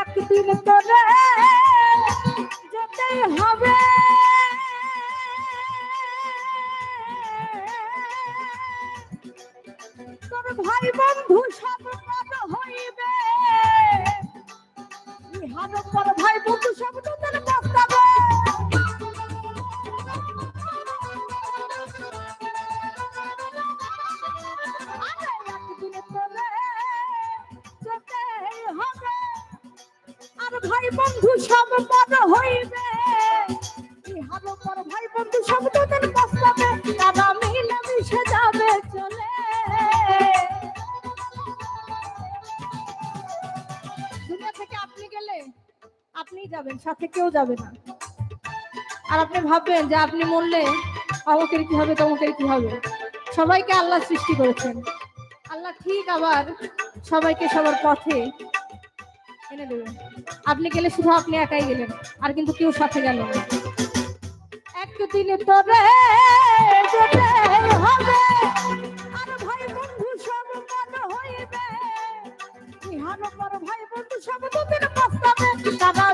একদিন তোরে যেতে হবে। তোর ভাই বন্ধু যাবেন, সাথে কেউ যাবে না। আর আপনি ভাববেন যে আপনি মরলে অমুকের কি হবে, তমুকের কি হবে? সবাইকে আল্লাহ সৃষ্টি করেছেন। আল্লাহ ঠিক আবার সবাইকে সবার পথে এনে দেবেন। আপনি গেলে শুধু আপনি একাই গেলেন, আর কিন্তু কেউ সাথে গেল না। একদিনে যেতে হবে ভাই বন্ধু সব তোদের প্রস্তাবে তারা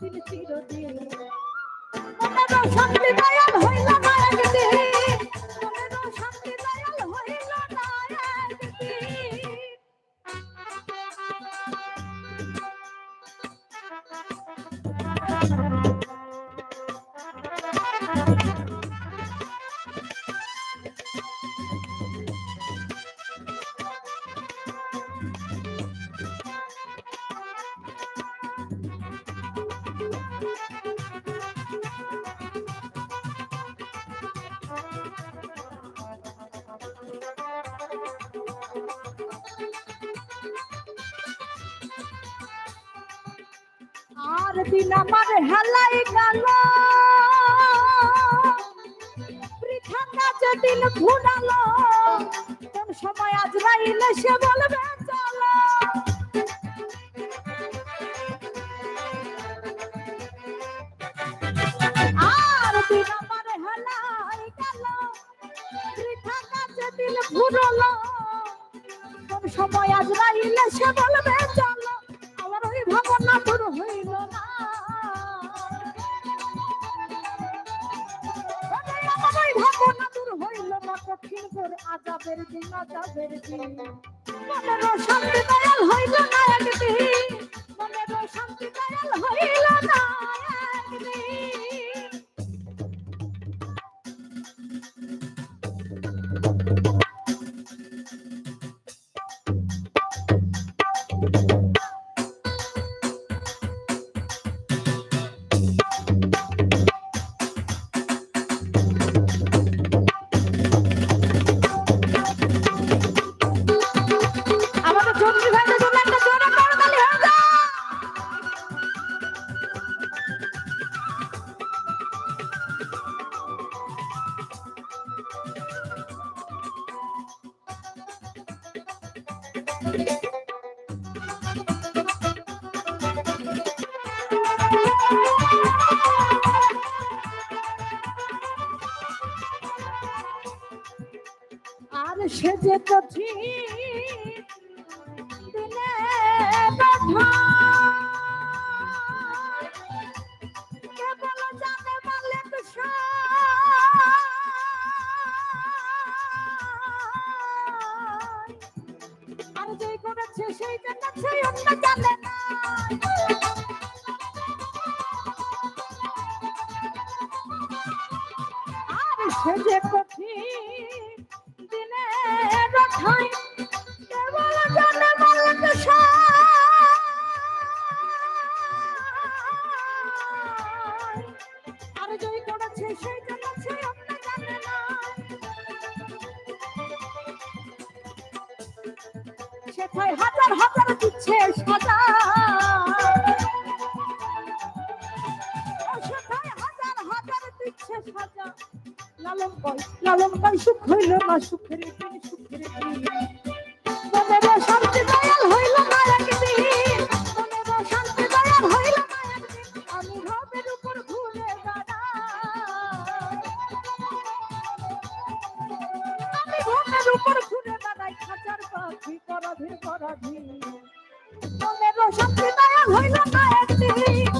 চিরদিন। চিরদিন দিন আমার হেলাই গেল। বৃথা কাজে ঘুরালো। কোন সময় আজরাইলে সে বলবে, চলো। আমার সময় আজরাইলে সে বলবে, চলো। আমার ওই ভাবনা দূর হইল। ভাবনা দূর হইল না কঠিন করে আজাবের দিন আজাবের দিন। মনের শান্তি দয়াল হইল না একদিন। মনের শান্তি দয়াল হইল না একদিন। আর সে যে ঠিক দিনে ব্যথা। করেছে সেই জন্য সেই অন্য জানে না আর সে যে কঠিন দিনে ঠাই দিচ্ছে লালন কয় লালন কয় সুখ হইল না, সুখের দিন সুখের দিন মনের শান্তি, দয়াল হইল না একদিন। মনের শান্তি, দয়াল হইল না একদিন। আমি রবের উপর ঘুরে আমি ঘুমের উপর ঘুরে দাঁড়াই, খাঁচার পাখি পরাধীর পরাধীন। মনের শান্তি, দয়াল হইল না একদিন।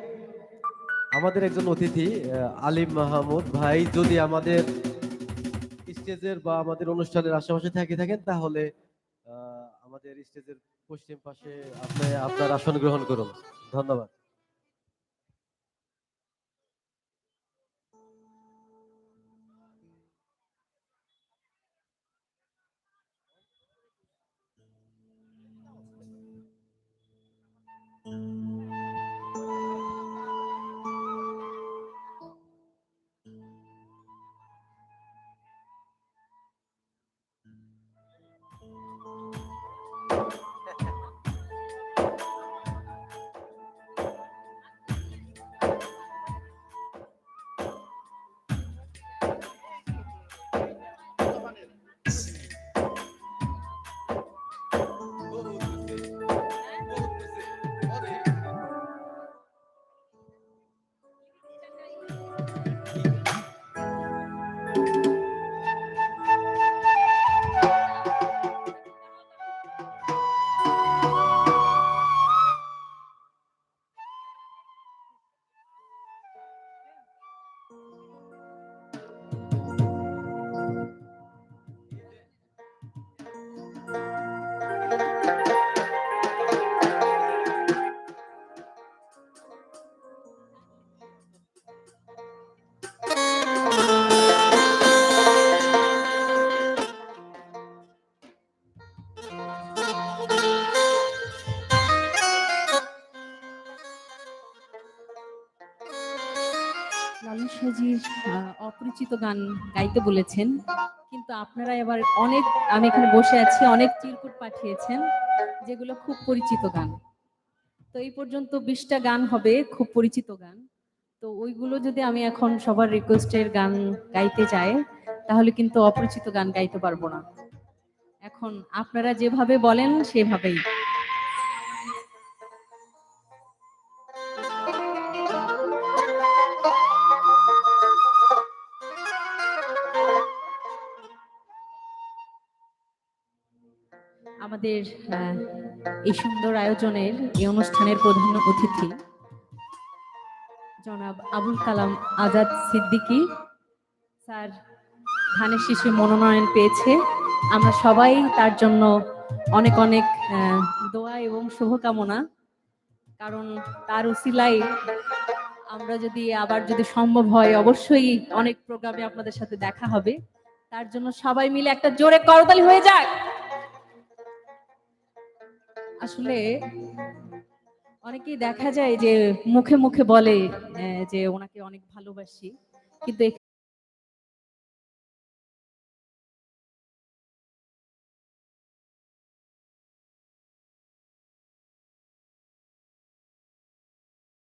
আমাদের একজন অতিথি আলিম মাহমুদ ভাই, যদি আমাদের স্টেজের বা আমাদের অনুষ্ঠানের আশেপাশে থেকে থাকেন, তাহলে আমাদের স্টেজের পশ্চিম পাশে আপনি আপনার আসন গ্রহণ করুন। ধন্যবাদ। লালন অপরিচিত গান গাইতে বলেছেন। কিন্তু আপনারা এবার অনেক, আমি এখানে বসে আছি, অনেক চিরকুট পাঠিয়েছেন, যেগুলো খুব পরিচিত গান। তো এই পর্যন্ত বিশটা গান হবে, খুব পরিচিত গান। তো ওইগুলো যদি আমি এখন সবার রিকোয়েস্টের গান গাইতে যাই, তাহলে কিন্তু অপরিচিত গান গাইতে পারব না। এখন আপনারা যেভাবে বলেন, সেভাবেই। আমাদের এই সুন্দর আয়োজনের, এই অনুষ্ঠানের প্রধান অতিথি, জনাব আবুল কালাম আজাদ সিদ্দিকী। স্যার, ধানের শীষে মনোনয়ন পেয়েছে। আমরা সবাই তার জন্য অনেক অনেক দোয়া এবং শুভকামনা। কারণ তার উসিলাই আমরা যদি আবার যদি সম্ভব হয়, অবশ্যই অনেক প্রোগ্রামে আপনাদের সাথে দেখা হবে। তার জন্য সবাই মিলে একটা জোরে করতালি হয়ে যাক। আসলে অনেকেই দেখা যায় যে মুখে মুখে বলে যে ওনাকে অনেক ভালোবাসি। কিন্তু